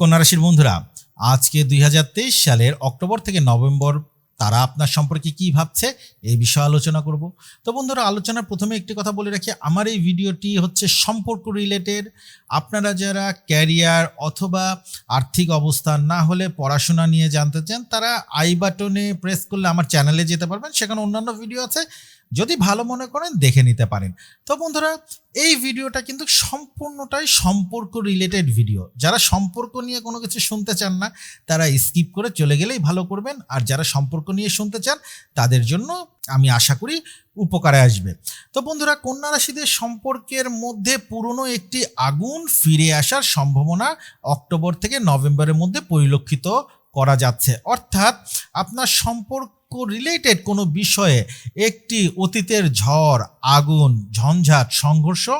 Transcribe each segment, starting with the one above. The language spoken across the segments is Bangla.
কন্যা রাশির বন্ধুরা, আজকে দুই হাজার তেইশ সালের অক্টোবর থেকে নভেম্বর তারা আপনার সম্পর্কে কি ভাবছে এই বিষয়ে আলোচনা করব। তো বন্ধুরা, আলোচনার প্রথমে একটি কথা বলে রাখি, আমার এই ভিডিওটি হচ্ছে সম্পর্ক রিলেটেড আপনারা যারা ক্যারিয়ার অথবা আর্থিক অবস্থান না হলে পড়াশোনা নিয়ে জানতে চান, তারা আই বাটনে প্রেস করলে আমার চ্যানেলে যেতে পারবেন, সেখানে অন্যান্য ভিডিও আছে। যদি ভালো মনে করেন, দেখে নিতে পারেন। তো বন্ধুরা, এই ভিডিওটা কিন্তু সম্পূর্ণটাই সম্পর্ক রিলেটেড ভিডিও যারা সম্পর্ক নিয়ে কোনো কিছু শুনতে চান না, তারা স্কিপ করে চলে গেলেই ভালো করবেন। আর যারা সম্পর্ক নিয়ে শুনতে চান, তাদের জন্য আমি আশা করি উপকারে আসবে। তো বন্ধুরা, কন্যা রাশিদের সম্পর্কের মধ্যে পুরনো একটি আগুন ফিরে আসার সম্ভাবনা অক্টোবর থেকে নভেম্বরের মধ্যে পরিলক্ষিত করা যাচ্ছে। অর্থাৎ আপনার সম্পর্ক রিলেটেড কোনো বিষয়ে একটি অতীতের ঝড়, আগুন, ঝঞ্ঝাট, সংঘর্ষ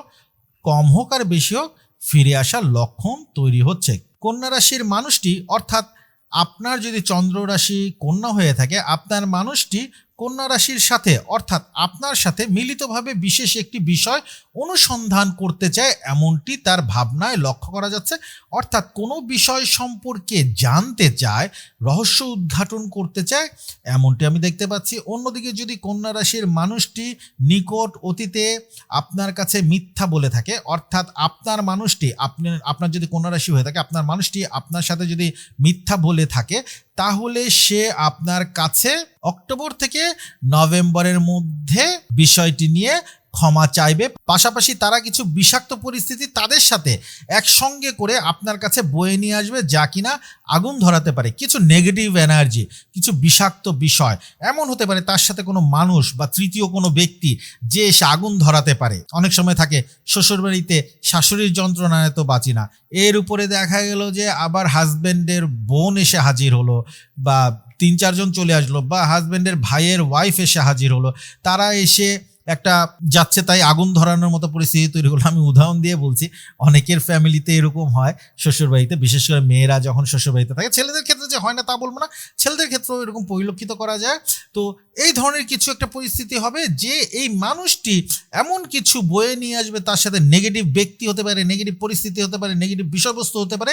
কম হোক আর বেশি হোক ফিরে আসার লক্ষণ তৈরি হচ্ছে। কন্যা রাশির মানুষটি অর্থাৎ আপনার যদি চন্দ্র রাশি কন্যা হয়ে থাকে, আপনার মানুষটি কন্যা রাশির সাথে, অর্থাৎ আপনার সাথে মিলিতভাবে বিশেষ একটি বিষয় অনুসন্ধান করতে চায়, এমনটি তার ভাবনায় লক্ষ্য করা যাচ্ছে। অর্থাৎ কোনো বিষয় সম্পর্কে জানতে চায়, রহস্য উদ্ঘাটন করতে চায়, এমনটি আমি দেখতে পাচ্ছি। অন্যদিকে যদি কন্যা রাশির মানুষটি নিকট অতীতে আপনার কাছে মিথ্যা বলে থাকে, অর্থাৎ আপনার মানুষটি, আপনি, আপনার যদি কন্যা রাশি হয়ে থাকে, আপনার মানুষটি আপনার সাথে যদি মিথ্যা বলে থাকে, তাহলে সে আপনার কাছে অক্টোবর থেকে নভেম্বরের মধ্যে বিষয়টি নিয়ে ক্ষমা চাইবে। পাশাপাশি তারা কিছু বিষাক্ত পরিস্থিতি তাদের সাথে একসঙ্গে করে আপনার কাছে বয়ে নিয়ে আসবে যা কিনা আগুন ধরাতে পারে। কিছু নেগেটিভ এনার্জি কিছু বিষাক্ত বিষয়, এমন হতে পারে তার সাথে কোনো মানুষ বা তৃতীয় কোনো ব্যক্তি যে এসে আগুন ধরাতে পারে। অনেক সময় থাকে, শ্বশুরবাড়িতে শাশুড়ির যন্ত্রণায় তো বাঁচি না। এর উপরে দেখা গেল যে আবার হাজব্যান্ডের বোন এসে হাজির হলো বা তিন চারজন চলে আসলো বা হাজব্যান্ডের ভাইয়ের ওয়াইফ এসে হাজির হলো। তারা এসে একটা যাচ্ছে তাই আগুন ধরানোর মতো পরিস্থিতি তৈরি হলো আমি উদাহরণ দিয়ে বলছি, অনেকের ফ্যামিলিতে এরকম হয় শ্বশুরবাড়িতে, বিশেষ করে মেয়েরা যখন শ্বশুরবাড়িতে থাকে, ছেলেদের ক্ষেত্রে যে হয় না তা বলব না, ছেলেদের ক্ষেত্রেও এরকম পরিলক্ষিত করা যায়। তো এই ধরনের কিছু একটা পরিস্থিতি হবে যে এই মানুষটি এমন কিছু বয়ে নিয়ে আসবে, তার সাথে নেগেটিভ ব্যক্তি হতে পারে নেগেটিভ পরিস্থিতি হতে পারে নেগেটিভ বিষয়বস্তু হতে পারে,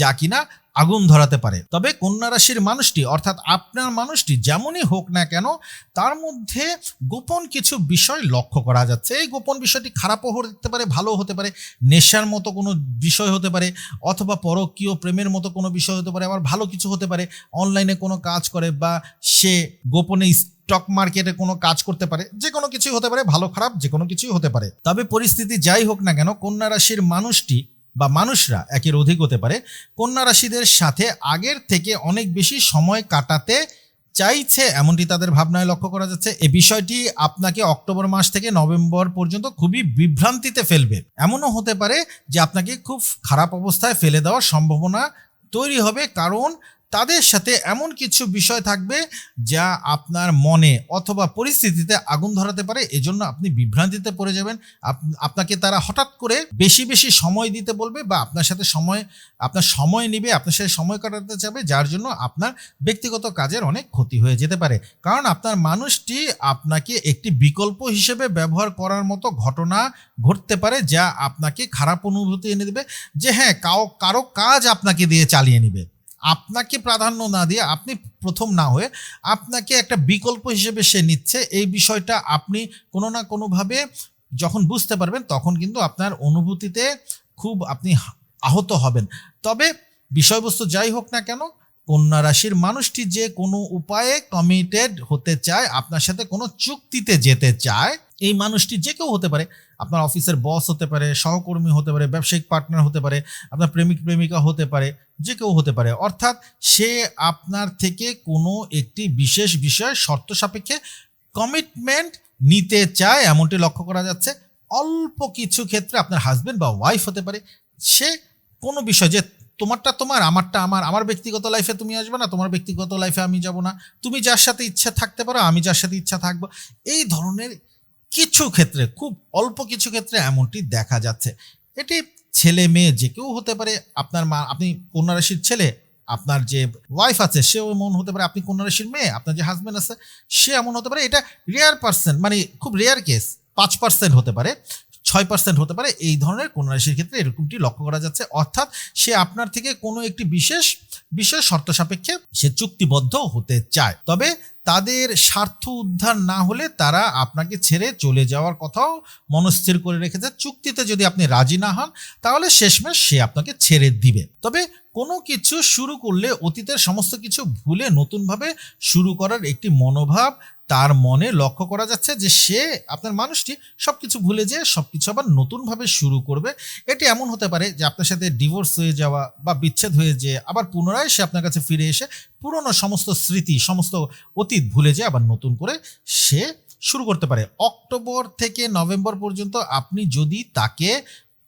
যা কিনা আগুন ধরাতে পারে। তবে কন্যা রাশির মানুষটি, অর্থাৎ আপনার মানুষটি যেমনই হোক না কেন, তার মধ্যে গোপন কিছু বিষয় লক্ষ্য করা যাচ্ছে। এই গোপন বিষয়টি খারাপও হতে পারে ভালো হতে পারে, নেশার মতো কোনো বিষয় হতে পারে, অথবা পরকীয় প্রেমের মতো কোনো বিষয় হতে পারে, আবার ভালো কিছু হতে পারে। অনলাইনে কোনো কাজ করে বা সে গোপনে স্টক মার্কেটে কোনো কাজ করতে পারে, যে কোনো কিছুই হতে পারে, ভালো খারাপ যে কোনো কিছুই হতে পারে। তবে পরিস্থিতি যাই হোক না কেন, কন্যা রাশির মানুষটি বা মানুষরা একের অধিক হতে পারে, কন্যা রাশিদের সাথে আগের থেকে অনেক বেশি সময় কাটাতে চাইছে এমনটি তাদের ভাবনায় লক্ষ্য করা যাচ্ছে। এ বিষয়টি আপনাকে অক্টোবর মাস থেকে নভেম্বর পর্যন্ত খুবই বিভ্রান্তিতে ফেলবে। এমনও হতে পারে যে আপনাকে খুব খারাপ অবস্থায় ফেলে দেওয়ার সম্ভাবনা তৈরি হবে, কারণ তাদের সাথে এমন কিছু বিষয় থাকবে যা আপনার মনে অথবা পরিস্থিতিতে আগুন ধরাতে পারে। এজন্য আপনি বিভ্রান্তিতে পড়ে যাবেন। আপ- আপনাকে তারা হঠাৎ করে বেশি বেশি সময় দিতে বলবে বা আপনার সাথে সময়, আপনার সময় নেবে, আপনার সাথে সময় কাটাতে চাবে যার জন্য আপনার ব্যক্তিগত কাজের অনেক ক্ষতি হয়ে যেতে পারে। কারণ আপনার মানুষটি আপনাকে একটি বিকল্প হিসেবে ব্যবহার করার মতো ঘটনা ঘটতে পারে যা আপনাকে খারাপ অনুভূতি এনে দেবে, যে হ্যাঁ কাও, কারও কাজ আপনাকে দিয়ে চালিয়ে নেবে। আপনাকে প্রাধান্য না দিয়ে আপনি প্রথম না হয়ে আপনাকে একটা বিকল্প হিসেবে সে নিচ্ছে, এই বিষয়টা আপনি কোনো না কোনোভাবে যখন বুঝতে পারবেন তখন কিন্তু আপনার অনুভূতিতে খুব আপনি আহত হবেন। তবে বিষয়বস্তু যাই হোক না কেন, কন্যা রাশির মানুষটি যে কোনো উপায়ে কমিটেড হতে চায়, আপনার সাথে কোনো চুক্তিতে যেতে চায় এই মানুষটি যে কেউ হতে পারে। আপনার অফিসের বস হতে পারে, সহকর্মী হতে পারে, ব্যবসায়িক পার্টনার হতে পারে, আপনার প্রেমিক, প্রেমিকা হতে পারে, যে কেউ হতে পারে। অর্থাৎ সে আপনার থেকে কোনো একটি বিশেষ বিষয় শর্ত সাপেক্ষে কমিটমেন্ট নিতে চায় এমনটি লক্ষ্য করা যাচ্ছে। অল্প কিছু ক্ষেত্রে আপনার হাজবেন্ড বা ওয়াইফ হতে পারে। সে কোনো বিষয় যে তোমারটা তোমার, আমারটা আমার আমার ব্যক্তিগত লাইফে তুমি আসবে না, তোমার ব্যক্তিগত লাইফে আমি যাব না। তুমি যার সাথে ইচ্ছা থাকতে পারো, আমি যার সাথে ইচ্ছা থাকব। এই ধরনের কিছু ক্ষেত্রে, খুব অল্প কিছু ক্ষেত্রে এমনটি দেখা যাচ্ছে। এটি ছেলে মেয়ে যে কেউ হতে পারে, আপনার মা, আপনি কন্যা রাশির ছেলে, আপনার যে ওয়াইফ আছে, সেও এমন হতে পারে, আপনি কন্যা রাশির মেয়ে, আপনার যে হাজব্যান্ড আছে, সে এমন হতে পারে। এটা রেয়ার পার্সেন্ট মানে খুব রেয়ার কেস পাঁচ পার্সেন্ট হতে পারে। ছয় পার্সেন্ট হতে পারে। এই ধরনের কন্যা রাশির ক্ষেত্রে এরকমটি লক্ষ্য করা যাচ্ছে। অর্থাৎ সে আপনার থেকে কোনো একটি বিশেষ বিশেষ শর্ত সাপেক্ষে সে চুক্তিবদ্ধ হতে চায়। তবে তাদের স্বার্থ উদ্ধার না হলে তারা আপনাকে ছেড়ে চলে যাওয়ার কথাও মনস্থির করে রেখেছে। চুক্তিতে যদি আপনি রাজি না হন, তাহলে শেষমেশ সে আপনাকে ছেড়ে দিবে। তবে কোনো কিছু শুরু করলে অতীতের সমস্ত কিছু ভুলে নতুনভাবে শুরু করার একটি মনোভাব তার মনে লক্ষ্য করা যাচ্ছে যে সে, আপনার মানুষটি সব কিছু ভুলে যেয়ে সব কিছু আবার নতুনভাবে শুরু করবে। এটি এমন হতে পারে যে আপনার সাথে ডিভোর্স হয়ে যাওয়া বা বিচ্ছেদ হয়ে যেয়ে আবার পুনরায় সে আপনার কাছে ফিরে এসে পুরনো সমস্ত স্মৃতি, সমস্ত অতীত ভুলে যেয়ে আবার নতুন করে সে শুরু করতে পারে। অক্টোবর থেকে নভেম্বর পর্যন্ত আপনি যদি তাকে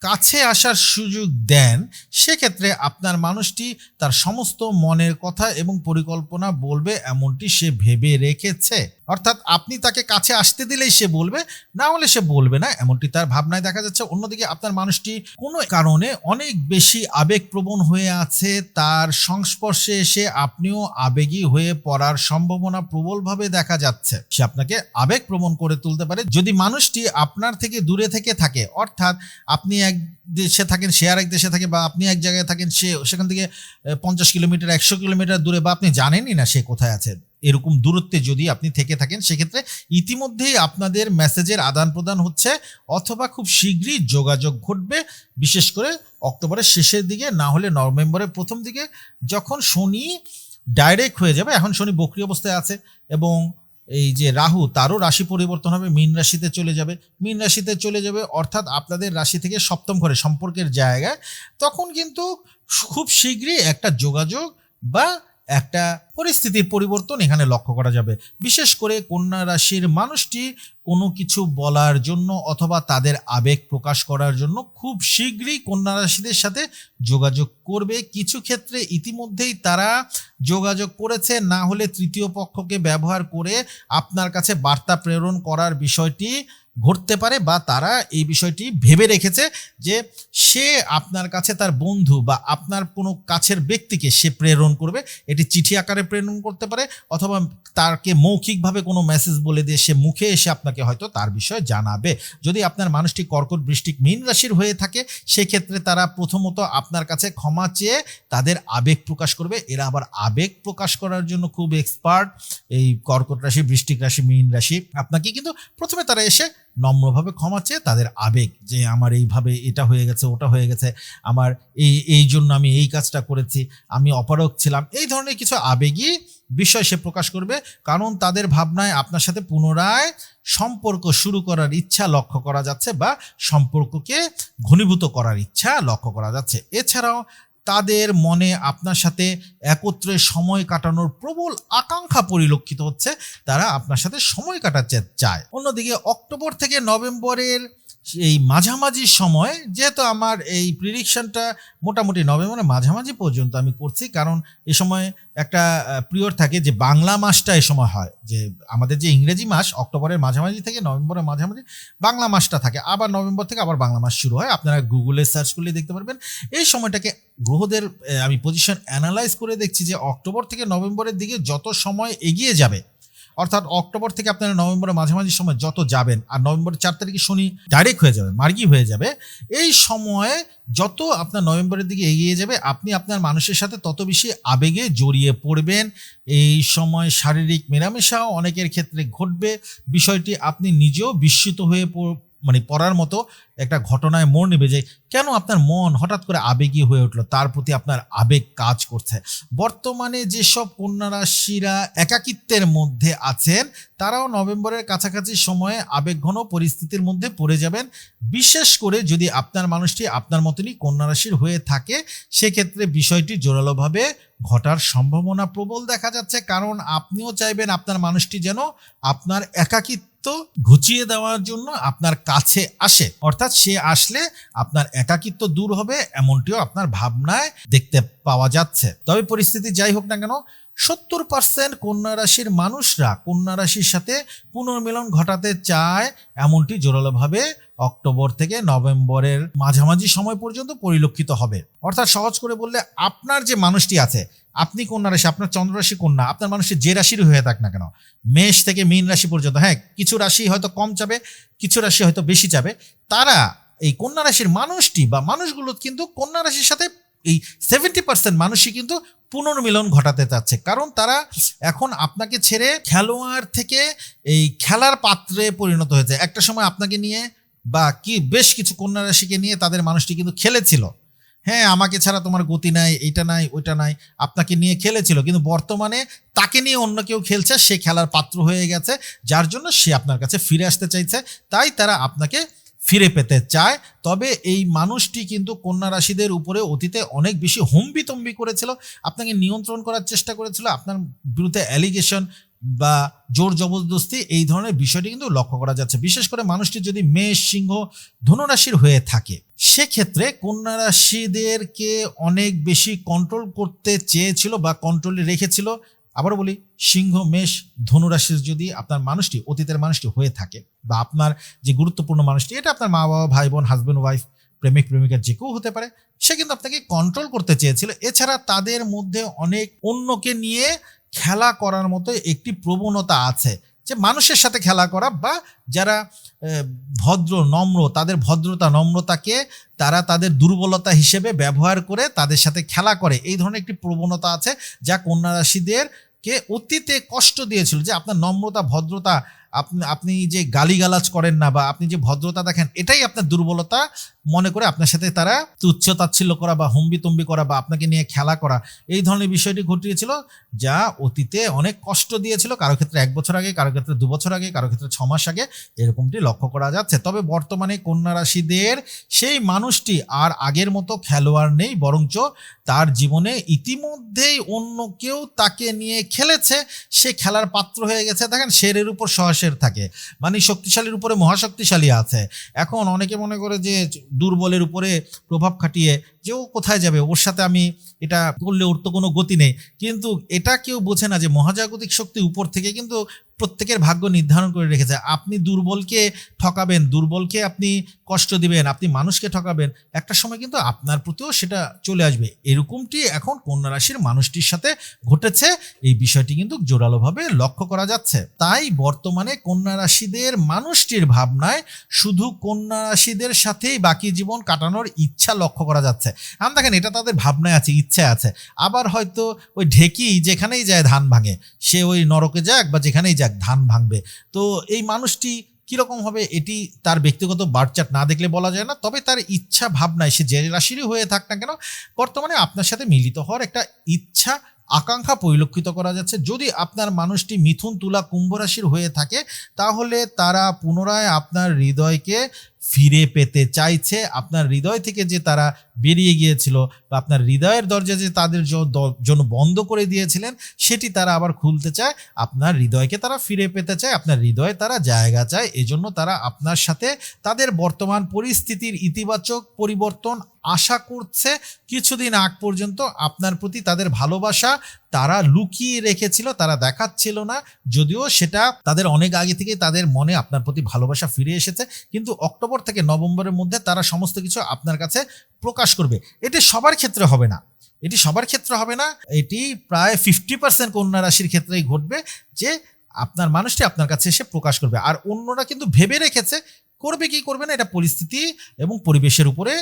কাছে আসার সুযোগ দেন, সেক্ষেত্রে আপনার মানুষটি তার সমস্ত মনের কথা এবং পরিকল্পনা বলবে এমনটি সে ভেবে রেখেছে। অর্থাৎ আপনি তাকে কাছে আসতে দিলেই সে বলবে, না হলে সে বলবে না, এমনটি তার ভাবনায় দেখা যাচ্ছে। অন্যদিকে আপনার মানুষটি কোনো কারণে অনেক বেশি আবেগপ্রবণ হয়ে আছে, তার সংস্পর্শে এসে আপনিও আবেগী হয়ে পড়ার সম্ভাবনা প্রবলভাবে দেখা যাচ্ছে। সে আপনাকে আবেগপ্রবণ করে তুলতে পারে। যদি মানুষটি আপনার থেকে দূরে থেকে থাকে, অর্থাৎ আপনি এক দেশে থাকেন, সে আর এক দেশে থাকে, বা আপনি এক জায়গায় থাকেন, সে সেখান থেকে পঞ্চাশ কিলোমিটার, একশো কিলোমিটার দূরে, বা আপনি জানেনই না সে কোথায় আছে। এরকম দূরত্বে যদি আপনি থেকে থাকেন, সেক্ষেত্রে ইতিমধ্যেই আপনাদের মেসেজের আদান প্রদান হচ্ছে, অথবা খুব শীঘ্রই যোগাযোগ ঘটবে, বিশেষ করে অক্টোবরের শেষের দিকে, না হলে নভেম্বরের প্রথম দিকে, যখন শনি ডাইরেক্ট হয়ে যাবে, এখন শনি বক্রি অবস্থায় আছে, এবং এই যে রাহু, তারও রাশি পরিবর্তন হবে, মীন রাশিতে চলে যাবে। মীন রাশিতে চলে যাবে, অর্থাৎ আপনাদের রাশি থেকে সপ্তম ঘরে সম্পর্কের জায়গায়, তখন কিন্তু খুব শীঘ্রই একটা যোগাযোগ বা একটা পরিস্থিতির পরিবর্তন এখানে লক্ষ্য করা যাবে। বিশেষ করে কন্যা রাশির মানুষটি কোনো কিছু বলার জন্য অথবা তাদের আবেগ প্রকাশ করার জন্য খুব শীঘ্রই কন্যা রাশিদের সাথে যোগাযোগ করবে। কিছু ক্ষেত্রে ইতিমধ্যেই তারা যোগাযোগ করেছে, না হলে তৃতীয় পক্ষকে ব্যবহার করে আপনার কাছে বার্তা প্রেরণ করার বিষয়টি ঘটতে পারে বা তারা এই বিষয়টি ভেবে রেখেছে যে সে আপনার কাছে তার বন্ধু বা আপনার কোনো কাছের ব্যক্তিকে সে প্রেরণ করবে। এটি চিঠি আকারে প্রেরণ করতে পারে অথবা তাকে মৌখিকভাবে কোনো মেসেজ বলে দিয়ে সে মুখে এসে আপনাকে হয়তো তার বিষয়ে জানাবে। যদি আপনার মানুষটি কর্কট বৃষ্টিক মীন রাশির হয়ে থাকে, সেক্ষেত্রে তারা প্রথমত আপনার কাছে ক্ষমা চেয়ে তাদের আবেগ প্রকাশ করবে। এরা আবার আবেগ প্রকাশ করার জন্য খুব এক্সপার্ট এই কর্কট রাশি, বৃষ্টিক রাশি, মীন রাশি। আপনাকে কিন্তু প্রথমে তারা এসে নম্রভাবে ক্ষমা চেয়ে তাদের আবেগ যে আমার এইভাবে এটা হয়ে গেছে, ওটা হয়ে গেছে, আমার এই এই জন্য আমি এই কাজটা করেছি, আমি অপারক ছিলাম। এই ধরনের কিছু আবেগই বিষয় সে প্রকাশ করবে, কারণ তাদের ভাবনায় আপনার সাথে পুনরায় সম্পর্ক শুরু করার ইচ্ছা লক্ষ্য করা যাচ্ছে বা সম্পর্ককে ঘনীভূত করার ইচ্ছা লক্ষ্য করা যাচ্ছে। এছাড়াও তাদের মনে আপনার সাথে একত্রে সময় কাটানোর প্রবল আকাঙ্ক্ষা পরিলক্ষিত হচ্ছে, তারা আপনার সাথে সময় কাটাতে চায়। অন্যদিকে অক্টোবর থেকে নভেম্বরের এই মাঝামাঝি সময়, যেহেতু আমার এই প্রিডিকশনটা মোটামুটি নভেম্বরের মাঝামাঝি পর্যন্ত আমি করছি, কারণ এ সময় একটা প্রিয়র থাকে যে বাংলা মাসটা এ সময় হয়। যে আমাদের যে ইংরেজি মাস, অক্টোবরের মাঝামাঝি থেকে নভেম্বরের মাঝামাঝি বাংলা মাসটা থাকে। আবার নভেম্বর থেকে আবার বাংলা মাস শুরু হয়। আপনারা গুগলে সার্চ করলে দেখতে পারবেন। এই সময়টাকে গ্রহদের আমি পজিশন অ্যানালাইজ করে দেখছি যে অক্টোবর থেকে নভেম্বরের দিকে যত সময় এগিয়ে যাবে অর্থাৎ অক্টোবর থেকে আপনারা নভেম্বরের মাঝামাঝি সময় যত যাবেন, আর নভেম্বরের চার তারিখে শনি ডাইরেক্ট হয়ে যাবে, মার্গি হয়ে যাবে, এই সময়ে যত আপনার নভেম্বরের দিকে এগিয়ে যাবে, আপনি আপনার মানুষের সাথে তত বেশি আবেগে জড়িয়ে পড়বেন। এই সময় শারীরিক মেরামেশাও অনেকের ক্ষেত্রে ঘটবে। বিষয়টি আপনি নিজেও বিস্মিত হয়ে মানে পড়ার মতো একটা ঘটনায় মন নেবে যে, কেন আপনার মন হঠাৎ করে আবেগী হয়ে উঠল? তার প্রতি আপনার আবেগ কাজ করছে। বর্তমানে যেসব কন্যা রাশিরা একাকিত্বের মধ্যে আছেন, তারাও নভেম্বরের কাছাকাছি সময়ে আবেগঘন পরিস্থিতির মধ্যে পড়ে যাবেন। বিশেষ করে যদি আপনার মানুষটি আপনার মতনই কন্যা রাশির হয়ে থাকে, সেক্ষেত্রে বিষয়টি জোরালোভাবে ঘটার সম্ভাবনা প্রবল দেখা যাচ্ছে। কারণ আপনিও চাইবেন আপনার মানুষটি যেন আপনার একাকিত্ব ঘুচিয়ে দেওয়ার জন্য আপনার কাছে আসে। অর্থাৎ সে আসলে আপনার একাকিত্ব দূর হবে, এমনটিও আপনার ভাবনায় দেখতে পাওয়া যাচ্ছে। তবে পরিস্থিতি যাই হোক না কেন সত্তর পার্সেন্ট কন্যা রাশির মানুষরা কন্যা রাশির সাথে পুনর্মিলন ঘটাতে চায় এমনটি জোরালোভাবে অক্টোবর থেকে নভেম্বরের মাঝামাঝি সময় পর্যন্ত পরিলক্ষিত হবে। অর্থাৎ সহজ করে বললে আপনার যে মানুষটি আছে, আপনি কন্যা রাশি, আপনার চন্দ্র রাশি কন্যা, আপনার মানুষটি যে রাশির হয়ে থাক না কেন, মেষ থেকে মীন রাশি পর্যন্ত হ্যাঁ কিছু রাশি হয়তো কম চাবে, কিছু রাশি হয়তো বেশি চাবে, তারা এই কন্যা রাশির মানুষটি বা মানুষগুলো কিন্তু কন্যা রাশির সাথে এই সেভেন্টি পার্সেন্ট মানুষই কিন্তু পুনর্মিলন ঘটাতে চাচ্ছে। কারণ তারা এখন আপনাকে ছেড়ে খেলোয়াড় থেকে এই খেলার পাত্রে পরিণত হয়েছে। একটা সময় আপনাকে নিয়ে বা কি বেশ কিছু কন্যা রাশিকে নিয়ে তাদের মানুষটি কিন্তু খেলেছিল। হ্যাঁ আমাকে ছাড়া তোমার গতি নাই, এইটা নাই, ওইটা নাই, আপনাকে নিয়ে খেলেছিল। কিন্তু বর্তমানে তাকে নিয়ে অন্য কেউ খেলছে, সে খেলার পাত্র হয়ে গেছে, যার জন্য সে আপনার কাছে ফিরে আসতে চাইছে। তাই তারা আপনাকে ফিরে পেতে চায়, তবে এই মানুষটি কিন্তু কন্যা রাশিদের উপরে অতীতে অনেক বেশি হম্বিতম্বি করেছিল, আপনাকে নিয়ন্ত্রণ করার চেষ্টা করেছিল, আপনার বিরুদ্ধে অ্যালিগেশন বা জোর জবরদস্তি, এই ধরনের বিষয়টি কিন্তু লক্ষ্য করা যাচ্ছে। বিশেষ করে মানুষটি যদি মেষ, সিংহ, ধনুরাশির হয়ে থাকে, সেক্ষেত্রে কন্যা রাশিদেরকে অনেক বেশি কন্ট্রোল করতে চেয়েছিল বা কন্ট্রোলে রেখেছিল আবারও বলি, সিংহ, মেষ, ধনুরাশির যদি আপনার মানুষটি, অতীতের মানুষটি হয়ে থাকে বা আপনার যে গুরুত্বপূর্ণ মানুষটি, এটা আপনার মা বাবা ভাই বোন হাজব্যান্ড ওয়াইফ প্রেমিক, প্রেমিকার যে কেউ হতে পারে, সে কিন্তু আপনাকে কন্ট্রোল করতে চেয়েছিল। এছাড়া তাদের মধ্যে অনেক অন্যকে নিয়ে খেলা করার মতো একটি প্রবণতা আছে। যে মানুষের সাথে খেলা করা বা যারা ভদ্র, নম্র, তাদের ভদ্রতা, নম্রতাকে তারা তাদের দুর্বলতা হিসেবে ব্যবহার করে তাদের সাথে খেলা করে। এই ধরনের একটি প্রবণতা আছে যা কন্যা রাশিদের কে অতীতে কষ্ট দিয়েছিল যে আপনার নম্রতা, ভদ্রতা আপনি আপনি যে গালিগালাজ করেন না বা আপনি যে ভদ্রতা দেখেন, এটাই আপনার দুর্বলতা মনে করে আপনার সাথে তারা তুচ্ছ তাচ্ছিল্য করা বা হম্বিতম্বি করা বা আপনাকে নিয়ে খেলা করা, এই ধরনের বিষয়টি ঘটিয়েছিল যা অতীতে অনেক কষ্ট দিয়েছিল, কারও ক্ষেত্রে এক বছর আগে, কারও ক্ষেত্রে দু বছর আগে, কারও ক্ষেত্রে ছ মাস আগে, এরকমটি লক্ষ্য করা যাচ্ছে। তবে বর্তমানে কন্যা রাশিদের সেই মানুষটি আর আগের মতো খেলোয়াড় নেই, বরঞ্চ তার জীবনে ইতিমধ্যেই অন্য কেউ তাকে নিয়ে খেলেছে, সে খেলার পাত্র হয়ে গেছে। দেখেন, শেরের উপর সহসের থাকে। মানে শক্তিশালীর উপরে মহাশক্তিশালী আছে। এখন অনেকে মনে করে যে দুর্বলের উপরে প্রভাব খাটিয়ে যে ও কোথায় যাবে, ওর সাথে আমি এটা করলে ওর তো কোনো গতি নেই। কিন্তু এটা কেউ বোঝে না যে মহাজাগতিক শক্তি উপর থেকে কিন্তু প্রত্যেকের ভাগ্য নির্ধারণ করে রেখেছে। আপনি দুর্বলকে ঠকাবেন, দুর্বলকে আপনি কষ্ট দিবেন, আপনি মানুষকে ঠকাবেন, একটা সময় কিন্তু আপনার প্রতিও সেটা চলে আসবে। এরকমটি এখন কন্যা রাশির মানুষটির সাথে ঘটেছে। এই বিষয়টি কিন্তু জোরালোভাবে লক্ষ্য করা যাচ্ছে। তাই বর্তমানে কন্যা রাশিদের মানুষটির ভাবনায় শুধু কন্যা রাশিদের সাথেই বাকি জীবন কাটানোর ইচ্ছা লক্ষ্য করা যাচ্ছে। এখন দেখেন, এটা তাদের ভাবনায় আছে, ইচ্ছা আছে। আবার হয়তো ওই ঢেকি যেখানেই যায় ধান ভাঙে, সে ওই নরকে যাক বা যেখানেই যাক ধান ভাঙবে। তো এই মানুষটি কীরকম হবে, এটি তার ব্যক্তিগত বার্চাট না দেখলে বলা যায় না, তবে তার ইচ্ছা ভাবনায়, সে যে রাশিরই হয়ে থাক না কেন, বর্তমানে আপনার সাথে মিলিত হওয়ার একটা ইচ্ছা, আকাঙ্ক্ষা পরিলক্ষিত করা যাচ্ছে। যদি আপনার মানুষটি মিথুন, তুলা, কুম্ভ রাশির হয়ে থাকে, তাহলে তারা পুনরায় আপনার হৃদয়কে ফিরে পেতে চাইছে। আপনার হৃদয় থেকে যে তারা বেরিয়ে গিয়েছিল বা আপনার হৃদয়ের দরজা যে তাদের জন্য বন্ধ করে দিয়েছিলেন, সেটি তারা আবার খুলতে চায়। আপনার হৃদয়কে তারা ফিরে পেতে চায়, আপনার হৃদয়ে তারা জায়গা চায়। এজন্য তারা আপনার সাথে তাদের বর্তমান পরিস্থিতির ইতিবাচক পরিবর্তন আশা করছে। কিছুদিন আগ পর্যন্ত আপনার প্রতি তাদের ভালোবাসা তারা লুকিয়ে রেখেছিল, তারা দেখাচ্ছিল না। যদিও সেটা তাদের অনেক আগে থেকে তাদের মনে আপনার প্রতি ভালোবাসা ফিরে এসেছে। কিন্তু অক্টোবর থেকে নভেম্বরের মধ্যে তারা সমস্ত কিছু আপনার কাছে প্রকাশ করবে। এটি সবার ক্ষেত্রে হবে না। এটি সবার ক্ষেত্রে হবে না। এটি প্রায় ফিফটি পার্সেন্ট কন্যা রাশির ক্ষেত্রেই ঘটবে যে আপনার মানুষটি আপনার কাছে এসে প্রকাশ করবে। আর অন্যরা কিন্তু ভেবে রেখেছে করবে কি করবে না, এটা পরিস্থিতি এবং পরিবেশের উপরে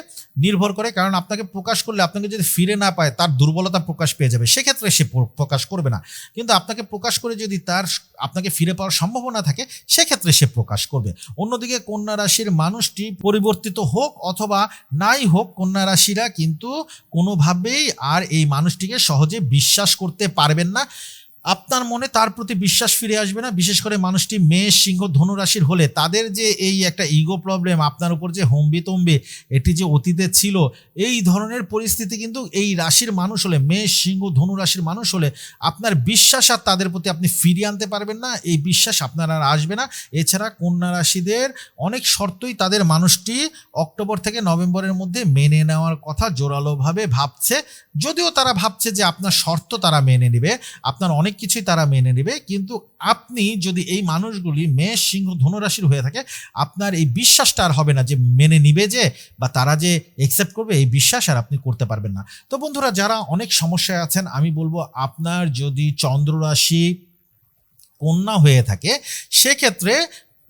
নির্ভর করে। কারণ আপনাকে প্রকাশ করলে আপনাকে যদি ফিরে না পায়, তার দুর্বলতা প্রকাশ পেয়ে যাবে। সেক্ষেত্রে সে প্রকাশ করবে না। কিন্তু আপনাকে প্রকাশ করে যদি তার আপনাকে ফিরে পাওয়ার সম্ভাবনা থাকে, সেক্ষেত্রে সে প্রকাশ করবে। অন্যদিকে কন্যা রাশির মানুষটি পরিবর্তিত হোক অথবা নাই হোক, কন্যা রাশিরা কিন্তু কোনোভাবেই আর এই মানুষটিকে সহজে বিশ্বাস করতে পারবেন না। আপনার মনে তার প্রতি বিশ্বাস ফিরে আসবে না? বিশেষ করে মানুষটি মেষ, সিংহ ধনুরাশির হলে তাদের যে এই একটা ইগো প্রবলেম আপনার উপর যে হম্বি তম্বি, এটি যে অতীতে ছিল, এই ধরনের পরিস্থিতি কিন্তু এই রাশির মানুষ হলে, মেষ, সিংহ ধনুরাশির মানুষ হলে আপনার বিশ্বাস আর তাদের প্রতি আপনি ফিরিয়ে আনতে পারবেন না। এই বিশ্বাস আপনার আর আসবে না। এছাড়া কন্যা রাশিদের অনেক শর্তই তাদের মানুষটি অক্টোবর থেকে নভেম্বরের মধ্যে মেনে নেওয়ার কথা জোরালোভাবে ভাবছে। যদিও তারা ভাবছে যে আপনার শর্ত তারা মেনে নেবে। আপনার অনেক কিছুই তারা মেনে নেবে, কিন্তু আপনি যদি এই মানুষগুলি মেষ, সিংহ, ধনুরাশির হয়ে থাকে, আপনার এই বিশ্বাসটা আর হবে না যে মেনে নিবে যে বা তারা যে একসেপ্ট করবে, এই বিশ্বাস আর আপনি করতে পারবেন না। তো বন্ধুরা, যারা অনেক সমস্যায় আছেন, আমি বলব আপনার যদি চন্দ্র রাশি কন্যা হয়ে থাকে, সেক্ষেত্রে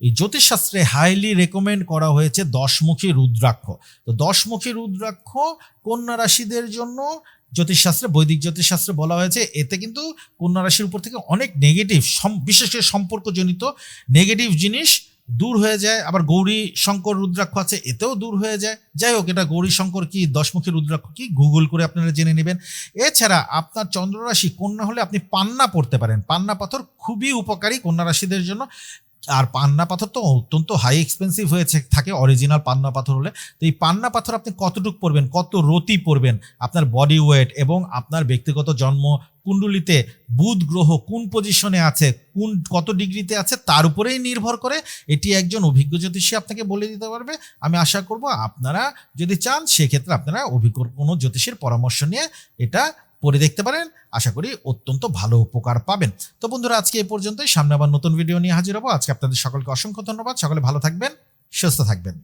এই জ্যোতিষশাস্ত্রে হাইলি রেকমেন্ড করা হয়েছে দশমুখী রুদ্রাক্ষ। তো দশমুখী রুদ্রাক্ষ কন্যা রাশিদের জন্য জ্যোতিষশাস্ত্রে, বৈদিক জ্যোতিষশাস্ত্রে বলা হয়েছে, এতে কিন্তু কন্যা রাশির উপর থেকে অনেক নেগেটিভ বিশেষ করে সম্পর্কজনিত নেগেটিভ জিনিস দূর হয়ে যায়। আবার গৌরী শঙ্কর রুদ্রাক্ষ আছে, এতেও দূর হয়ে যায়। যাই হোক, এটা গৌরী শঙ্কর কি, দশমুখী রুদ্রাক্ষ কি গুগল করে আপনারা জেনে নেবেন। এছাড়া আপনার চন্দ্ররাশি কন্যা হলে আপনি পান্না পড়তে পারেন। পান্না পাথর খুবই উপকারী কন্যা রাশিদের জন্য। আর পান্না পাথর তো অত্যন্ত হাই এক্সপেন্সিভ হয়েছে, থাকে অরিজিনাল পান্না পাথর হলে। তো এই পান্না পাথর আপনি কতটুকু পড়বেন কত রতি পরবেন আপনার বডি ওয়েট এবং আপনার ব্যক্তিগত জন্ম, কুণ্ডলিতে বুধ গ্রহ কোন পজিশনে আছে, কোন, কত ডিগ্রিতে আছে, তার উপরেই নির্ভর করে এটি একজন অভিজ্ঞ জ্যোতিষী আপনাকে বলে দিতে পারবে। আমি আশা করব আপনারা যদি চান, সেক্ষেত্রে আপনারা অভিজ্ঞ কোনো জ্যোতিষীর পরামর্শ নিয়ে এটা পরে দেখতে পারেন। আশা করি অত্যন্ত ভালো উপকার পাবেন। তো বন্ধুরা, আজকে এই পর্যন্তই। সামনে আবার নতুন ভিডিও নিয়ে হাজির হব। আজকে আপনাদের সকলকে অসংখ্য ধন্যবাদ। সকলে ভালো থাকবেন, সুস্থ থাকবেন।